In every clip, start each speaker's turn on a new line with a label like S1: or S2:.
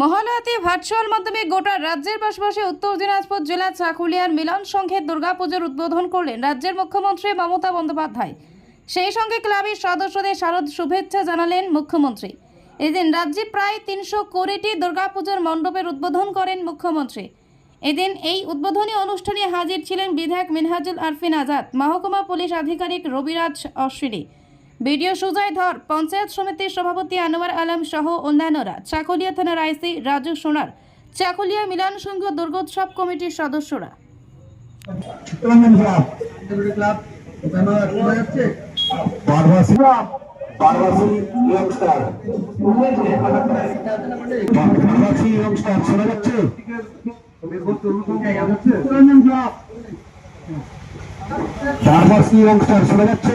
S1: মহালয়াতে virtual মাধ্যমে গোটা রাজ্যের পাশাপাশি উত্তর দিনাজপুর জেলা চাকুলিয়ার মিলন সংঘের দুর্গাপুজোর উদ্বোধন করলেন রাজ্যের মুখ্যমন্ত্রী মমতা বন্দ্যোপাধ্যায়। সেই সঙ্গে ক্লাবের সদস্যদের শারদ শুভেচ্ছা জানালেন মুখ্যমন্ত্রী। এদিন রাজ্যে প্রায় তিনশো কোটিটি দুর্গাপুজোর মণ্ডপের উদ্বোধন করেন মুখ্যমন্ত্রী। এদিন এই উদ্বোধনী অনুষ্ঠানে হাজির ছিলেন বিধায়ক মিনহাজুল আরফিন আজাদ, মহকুমা পুলিশ আধিকারিক রবিরাজ অশ্বিনী বিডিও সুজয় ধর, পঞ্চায়েত সমিতির সভাপতি আনোয়ার আলম সহ অন্যান্যরা চাকুলিয়া থানার আইসি রাজু সোনার, চাকুলিয়া মিলন সংঘ দুর্গোৎসব কমিটির সদস্যরা।
S2: শোনা যাচ্ছে?
S3: শোনা যাচ্ছে?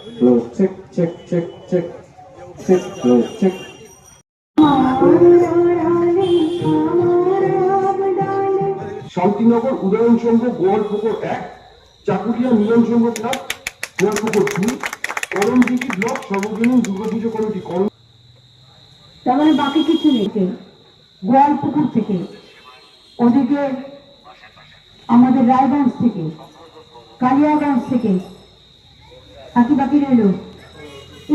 S4: flow, check, check, check, check, check, flow, check.
S3: Shantinagar Udayan Sangha Goalpukur এক চাকুলিয়া মিলন সংঘ ক্লাব গোয়ালপুকুর দুই করমদিঘি ব্লক সর্বজনীন দুর্গাপুজো কমিটি করম
S5: তার মানে বাকি কিছু নেই গোয়াল পুকুর থেকে। ওদিকে আমাদের রায়গঞ্জ থেকে কালিয়াগঞ্জ থেকে। বাকি বাকি রইল।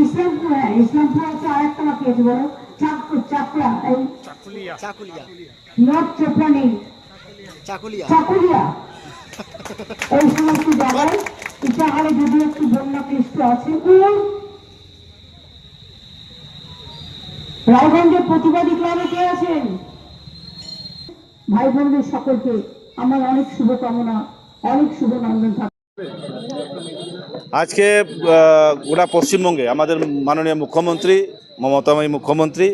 S5: ইসলামপুর হ্যাঁ ইসলামপুর আছে আর একটা বাকি আছে বলো। চাঁদপুর চাকরা এই নর্থ চোপড়া নেই চাকুলিয়া। এই সমস্ত জায়গায় ইটাহারে যদি একটু বন্যা ক্লিষ্ট আছে রায়গঞ্জের প্রতিবাদী ক্লাবে কে আছেন? ভাই বোনদের সকলকে আমার অনেক শুভকামনা অনেক শুভ নন্দন থাকুক
S6: আজকে গোটা পশ্চিমবঙ্গে আমাদের মাননীয় মুখ্যমন্ত্রী মমতাময়ী মুখ্যমন্ত্রী,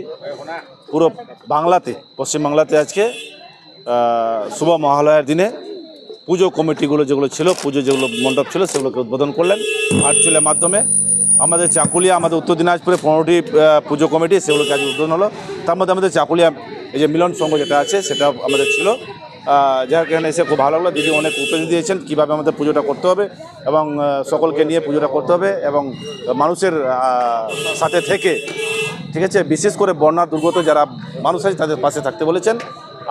S6: পুরো বাংলাতে, পশ্চিমবাংলাতে আজকে শুভ মহালয়ার দিনে পুজো কমিটিগুলো যেগুলো ছিল, পুজো যেগুলো মণ্ডপ ছিল, সেগুলোকে উদ্বোধন করলেন। ভার্চুয়ালের মাধ্যমে আমাদের চাকুলিয়া, আমাদের উত্তর দিনাজপুরে পনেরোটি পুজো কমিটি সেগুলোকে আজ উদ্বোধন হলো। তার মধ্যে আমাদের চাকুলিয়া, এই যে মিলন সংঘ যেটা আছে সেটা আমাদের ছিল। যার কারণে এসে খুব ভালো লাগল। দিদি অনেক উপদেশ দিয়েছেন কীভাবে আমাদের পুজোটা করতে হবে এবং সকলকে নিয়ে পুজোটা করতে হবে এবং মানুষের সাথে থেকে ঠিক আছে? বিশেষ করে বন্যা দুর্গত যারা মানুষ আছে তাদের পাশে থাকতে বলেছেন।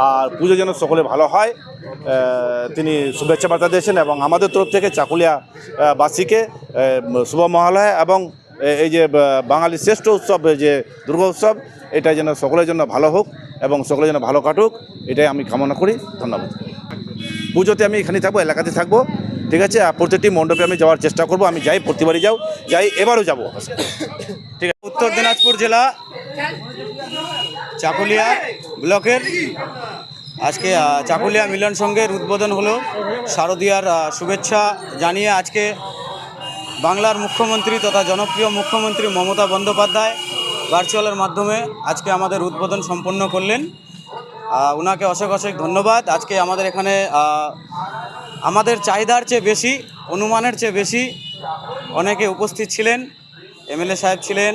S6: আর পুজো যেন সকলে ভালো হয় তিনি শুভেচ্ছা বার্তা দিয়েছেন এবং আমাদের তরফ থেকে চাকুলিয়া আহ, বাসীকে শুভ মহালয়া এবং এই যে বাঙালির শ্রেষ্ঠ উৎসব যে দুর্গা উৎসব এটা যেন সকলের জন্য ভালো হোক। এবং সকলে যেন ভালো কাটুক, এটাই আমি কামনা করি, ধন্যবাদ। পুজোতে আমি এখানে থাকব এলাকাতে থাকব, ঠিক আছে? প্রতিটি মণ্ডপে আমি যাওয়ার চেষ্টা করব, আমি যাই প্রতিবারই যাও, যাই, এবারও যাব। ঠিক আছে?
S7: উত্তর দিনাজপুর জেলা, চাকুলিয়া ব্লকের, আজকে চাকুলিয়া মিলন সংঘের উদ্বোধন হলো। শারদীয়ার শুভেচ্ছা জানিয়ে আজকে বাংলার মুখ্যমন্ত্রী তথা জনপ্রিয় মুখ্যমন্ত্রী মমতা বন্দ্যোপাধ্যায় ভার্চুয়ালের মাধ্যমে আজকে আমাদের উদ্বোধন সম্পন্ন করলেন। ওনাকে অশেষ অশেষ ধন্যবাদ। আজকে আমাদের এখানে আমাদের চাহিদার চেয়ে বেশি, অনুমানের চেয়ে বেশি অনেকে উপস্থিত ছিলেন। এমএলএ সাহেব ছিলেন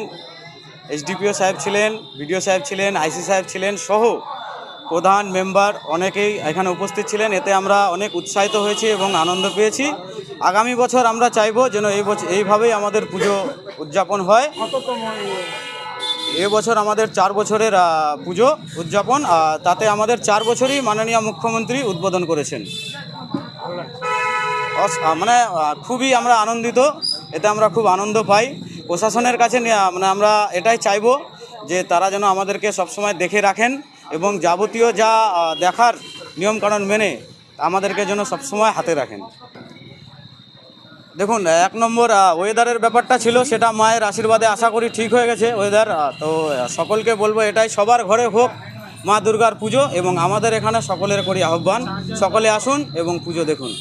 S7: এইচডিপিও সাহেব ছিলেন, বিডিও সাহেব ছিলেন, আইসি সাহেব ছিলেন সহ প্রধান মেম্বার অনেকেই এখানে উপস্থিত ছিলেন। এতে আমরা অনেক উৎসাহিত হয়েছি এবং আনন্দ পেয়েছি। আগামী বছর আমরা চাইব যেন এই বছর এইভাবেই আমাদের পুজো উদযাপন হয়। এবছর আমাদের চার বছরের পুজো, উদযাপন তাতে আমাদের চার বছরই মাননীয় মুখ্যমন্ত্রী উদ্বোধন করেছেন। মানে খুবই আমরা আনন্দিত, এতে আমরা খুব আনন্দ পাই। প্রশাসনের কাছে মানে আমরা এটাই চাইব যে তারা যেন আমাদেরকে সবসময় দেখে রাখেন এবং যাবতীয় যা দেখার নিয়মকানুন মেনে আমাদেরকে যেন সবসময় হাতে রাখেন। দেখুন, এক নম্বর ওয়েদারের ব্যাপারটা ছিল, সেটা মায়ের আশীর্বাদে আশা করি ঠিক হয়ে গেছে ওয়েদার তো সকলকে বলব এটাই, সবার ঘরে হোক মা দুর্গার পুজো এবং আমাদের এখানে সকলের করি আহ্বান। সকলে আসুন এবং পুজো দেখুন।